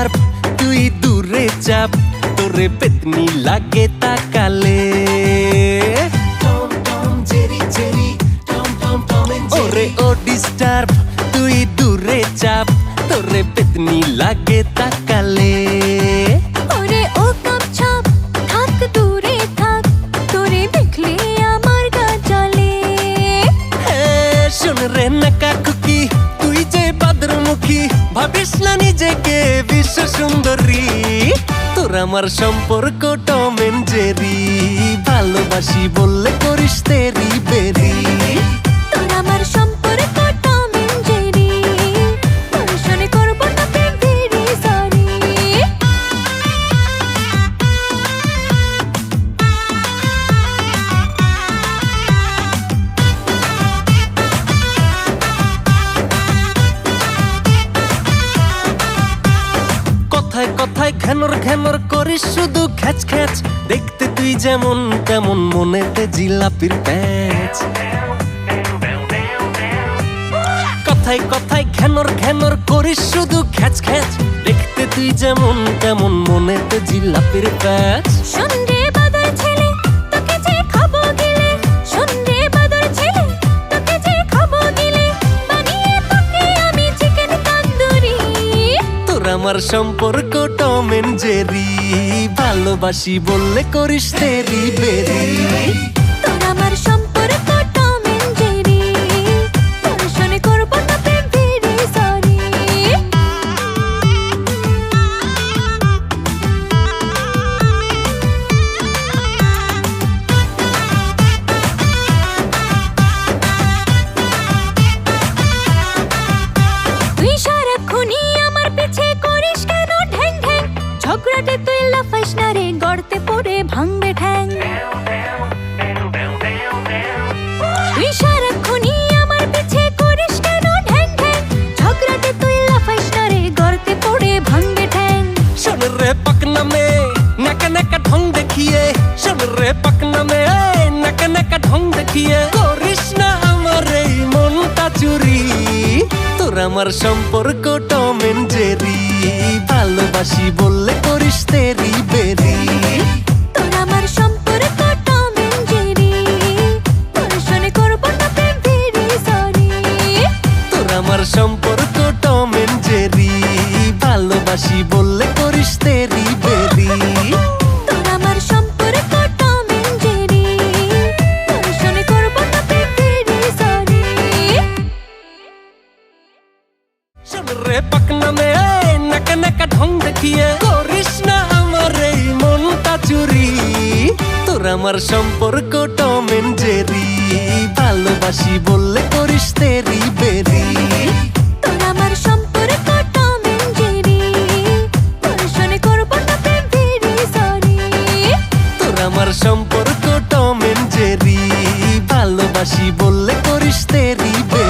স্টার্প তুই দূরে চাপ তোরে পেতনি লাগে তাকালে। ওরে ও ডিস্টার্ব তুই দূরে চাপ তোরে পেতনি লাগে তাকালে। সুন্দরী তোর আমার সম্পর্ক টমেন জেরি। ভালোবাসি বললে করিস তেরি বেরি। কথায় কথায় ঘ্যানর ঘ্যানর করিস শুধু খ্যাচ খ্যাচ। দেখতে তুই যেমন তেমন মনেতে জিলাপির প্যাচ। কথায় কথায় ঘ্যানর ঘ্যানর করিস শুধু খেচ খেচ দেখতে তুই যেমন তেমন মনেতে জিলাপির প্যাচ। শোন আমার সম্পর্ক টম এন্ড জেরি। ভালোবাসি বললে করিস তেরি বেরি। ঝগড়াটে তুই গড়তে ভাঙবে ঠ্যাং। আমার ঝগড়াটে তুই লাফাইস না রে গড়তে পড়ে ভাঙবে ঠ্যাং। দেখিয়ে। না আমার তোর আমার সম্পর্ক টম এন্ড জেরি। ভালোবাসি বললে করিস তেরি বেরি। তোর আমার সম্পর্ক টম এন্ড জেরি। তোর শুনে করব না প্রেম ভেরি সরি তোর আমার সম্পর্ক টম এন্ড জেরি। ভালোবাসি বললে করিস তেরি বেরি। তোর আমার সম্পর্ক টম এন্ড জেরি। তোর শুনে করব না প্রেম ভেরি সরি শোন রে পাকনা মে নাকা নাকা ঢং দেখিয়ে। তোর আমার সম্পর্ক টমেন জেরি। ভালোবাসি বললে করিস তেরি বেরি। সম্পর্ক টমেন জেরি। আমার সম্পর্ক জেরি। ভালোবাসি বললে করিস তেরি বেরি।